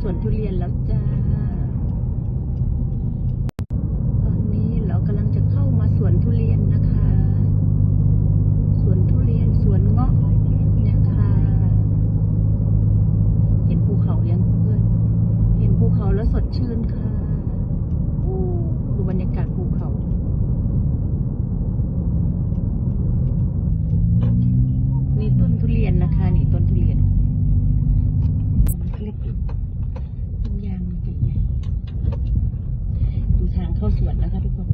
สวนทุเรียนแล้วจ้า ตอนนี้เรากำลังจะเข้ามาสวนทุเรียนนะคะ สวนทุเรียนสวนเงาะเนี่ยค่ะ เห็นภูเขายังเพื่อน เห็นภูเขาแล้วสดชื่นค่ะอู้ดูบรรยากาศภูเขา นี่ต้นทุเรียนนะคะ นี่ต้นทุเรียนเล็กอยู่ต้นยางมันใหญ่ เข้าสวนนะคะทุกคน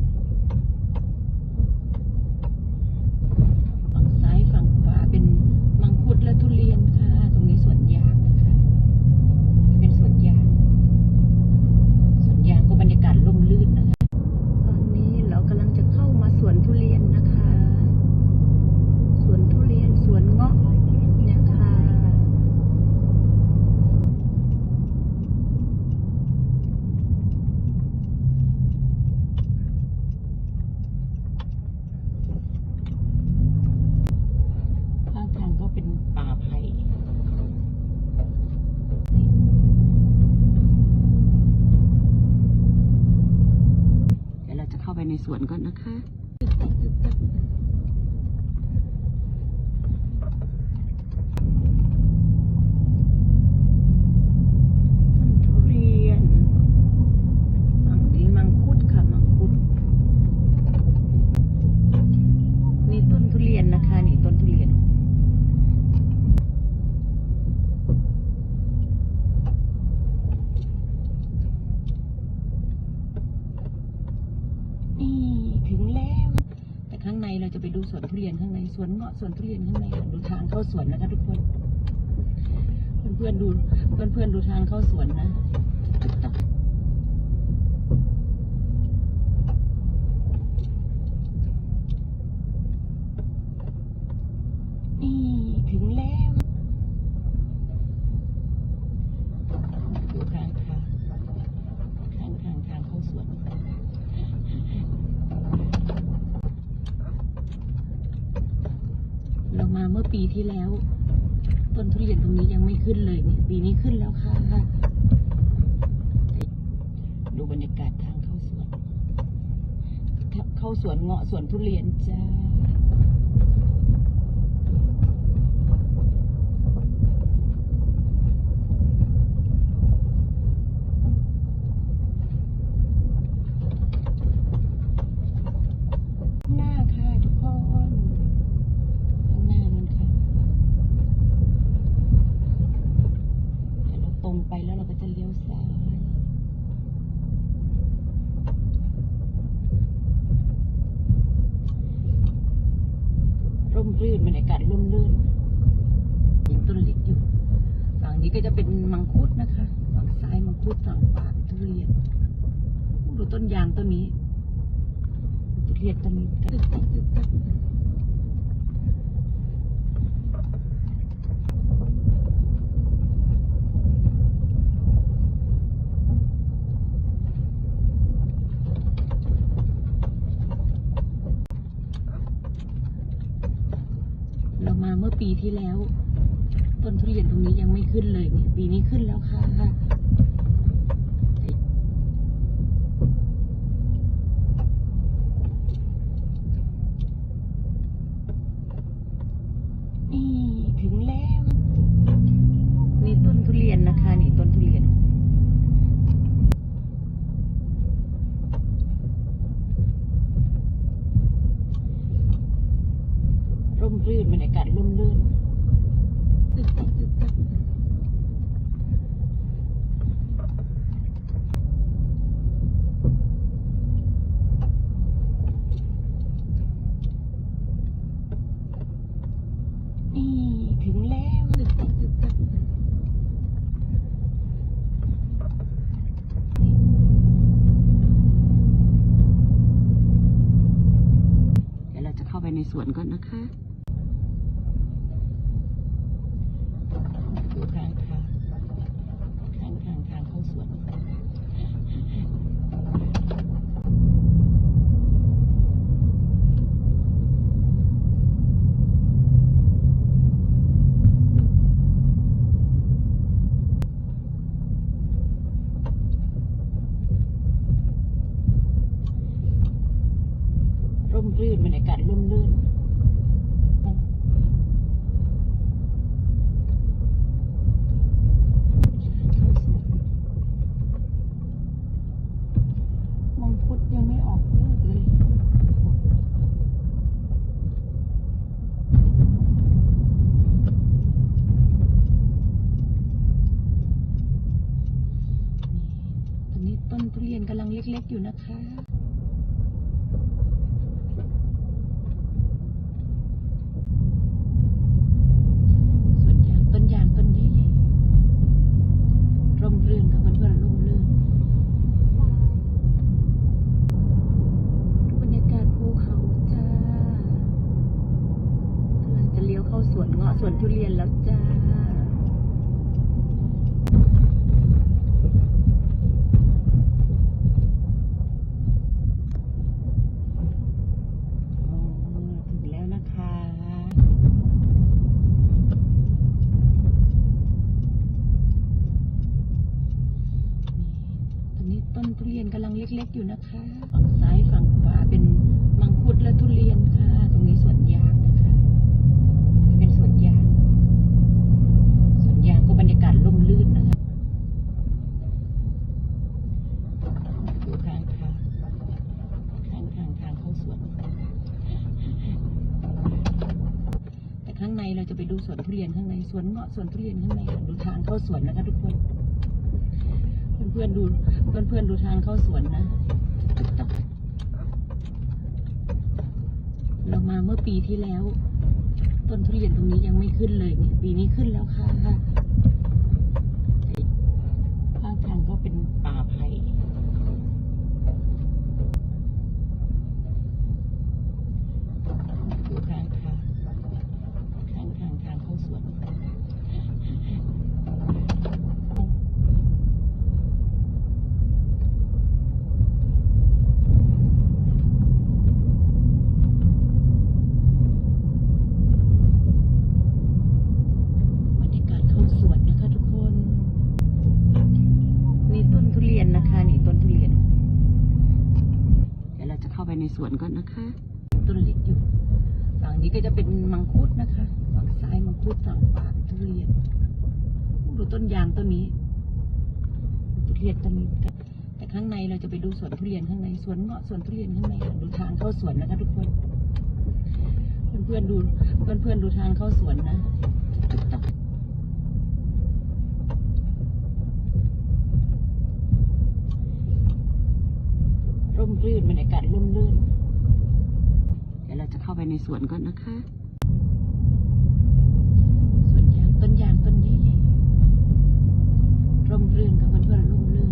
ฝั่งซ้ายฝั่งขวาเป็นมังคุดและทุเรียนค่ะ ตรงนี้สวนยางนะคะนี่เป็นสวนยาง สวนยางก็บรรยากาศร่มรื่นนะคะ ตอนนี้เรากำลังจะเข้ามาสวนทุเรียนนะคะ สวนทุเรียนสวนเงาะเนี่ยค่ะ ข้างทางก็เป็นป่าไผ่เดี๋ยวเราจะเข้าไปใน สวนก่อนนะคะ ต้นทุเรียนฝั่งนี้มังคุดค่ะมังคุด นี่ต้นทุเรียนนะคะ นี่ต้นทุเรียน นี่ถึงแล้ว แต่ข้างใน เราจะไปดูสวนทุเรียนข้างในสวนเงาะสวนทุเรียนข้างในดูทางเข้าสวนนะคะทุกคน เพื่อนๆดู เพื่อนๆดูทางเข้าสวนนะนี่ถึงแล้วดูทางทางทางทางทางเข้าสวน เรามาเมื่อปีที่แล้ว ต้นทุเรียนตรงนี้ยังไม่ขึ้นเลยนี่ปีนี้ขึ้นแล้วค่ะ ดูบรรยากาศทางเข้าสวน เข้าสวนเงาะสวนทุเรียนจ้า หน้าค่ะทุกคนข้างหน้านั่นค่ะ เดี๋ยวเราตรงไปแล้วเราก็จะเลี้ยวซ้าย ร่มรื่นบรรยากาศร่มรื่นยังต้นเล็กอยู่ ฝั่งนี้ ก็จะเป็นมังคุดนะคะฝั่งซ้ายมังคุดฝั่งขวาทุเรียนดูต้นยางต้นนี้ทุเรียนต้นนี้ตึ๊กตึ๊กตึ๊กตึ๊กเรามาเมื่อปีที่แล้ว ต้นทุเรียนตรงนี้ยังไม่ขึ้นเลยนี่ปีนี้ขึ้นแล้วค่ะนี่ถึงแล้ว นี่ต้นทุเรียนนะคะ นี่ต้นทุเรียนร่มรื่นบรรยากาศร่มรื่น ตึกตึกตึกตึกนี่ถึงแล้วตึกตึกตึกตึกเดี๋ยวเราจะเข้าไปในสวนก่อนนะคะ ดูทางทางทางทางทางเข้าสวน น เล็กๆอยู่นะคะส่วนยางต้นยางต้นใหญ่ๆร่มรื่นค่ะเพื่อนร่มรื่นบรรยากาศภูเขาจ้ากำลังจะเลี้ยวเข้าสวนเงาะสวนทุเรียนแล้วจ้า อ๋อถึงแล้วนะคะ ตอนนี้ต้นทุเรียนกำลังเล็กๆ อยู่นะคะฝั่งซ้ายฝั่งขวาเป็นมังคุดและทุเรียนค่ะ ตรงนี้สวนยางนะคะ เป็นสวนยางสวนยางก็บรรยากาศร่มรื่นนะคะดูทางทางทางทางทางเข้าสวน แต่ข้างในเราจะไปดูสวนทุเรียนข้างในสวนเงาะสวนทุเรียนข้างในดูทางเข้าสวนนะคะทุกคน เพื่อนๆดู เพื่อนๆดูทางเข้าสวนนะเรามาเมื่อปีที่แล้ว ต้นทุเรียนตรงนี้ยังไม่ขึ้นเลย ปีนี้ขึ้นแล้วค่ะข้างทางก็เป็นป่าไผ่ดูทางทางทางทางทางเข้าสวน บรรยากาศเข้าสวนนะคะทุกคน นี่ต้นทุเรียนนะคะ นี่ต้นทุเรียน เดี๋ยวเราจะเข้าไปใน สวนก่อนนะคะ ต้นเล็กอยู่ ฝั่งนี้ก็จะเป็นมังคุดนะคะ ฝั่งซ้ายมังคุดฝั่งขวาทุเรียนดูต้นยางต้นนี้ทุเรียนต้นนี้แต่แต่ข้างในเราจะไปดูสวนทุเรียนข้างในสวนเงาะสวนทุเรียนข้างในดูทางเข้าสวนนะคะทุกคน เพื่อนๆดู เพื่อนๆดูทางเข้าสวนนะตึ๊กตัก ร่มรื่นบรรยากาศร่มรื่น เดี๋ยวเราจะเข้าไปในสวนก่อนนะคะสวนยางต้นยางต้นใหญ่ๆร่มรื่นค่ะเพื่อนๆร่มรื่น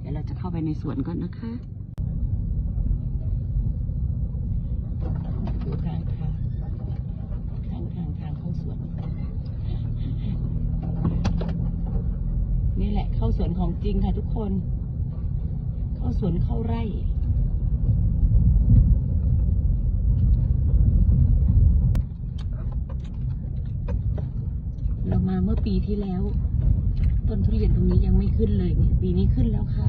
เดี๋ยวเราจะเข้าไปในสวนก่อนนะคะดูทางทางทางทางทางเข้าสวนนี่แหละเข้าสวนของจริงค่ะทุกคน เข้าสวนเข้าไร่เรามาเมื่อปีที่แล้ว ต้นทุเรียนตรงนี้ยังไม่ขึ้นเลยนี่ปีนี้ขึ้นแล้วค่ะ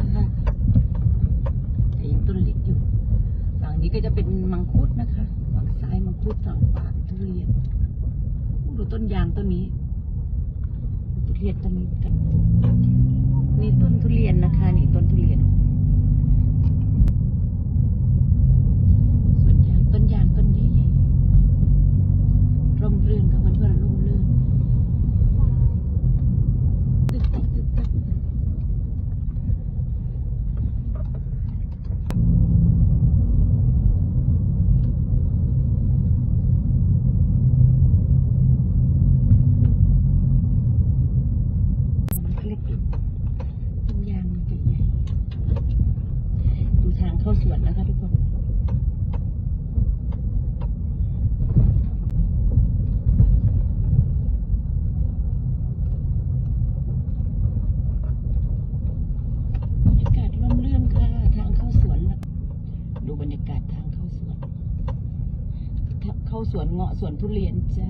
แต่ยังต้นเล็กอยู่ ฝั่งนี้ก็จะเป็นมังคุดนะคะ ฝั่งซ้ายมังคุดฝั่งขวาทุเรียนดูต้นยางต้นนี้ทุเรียนต้นนี้กันนี่ต้นทุเรียน ส่วนยางต้นยางต้นใหญ่ๆร่มรื่นค่ะเพื่อนๆร่มรื่นตึ๊กตักตึ๊กตักมันเล็กอยู่ต้นยางมันใหญ่ๆดูทางเข้าสวนนะคะทุกคน บรรยากาศร่มรื่นค่ะ ทางเข้าสวนนะดูบรรยากาศทางเข้าสวนทาเข้า สวนเงาะสวนทุเรียนจ้า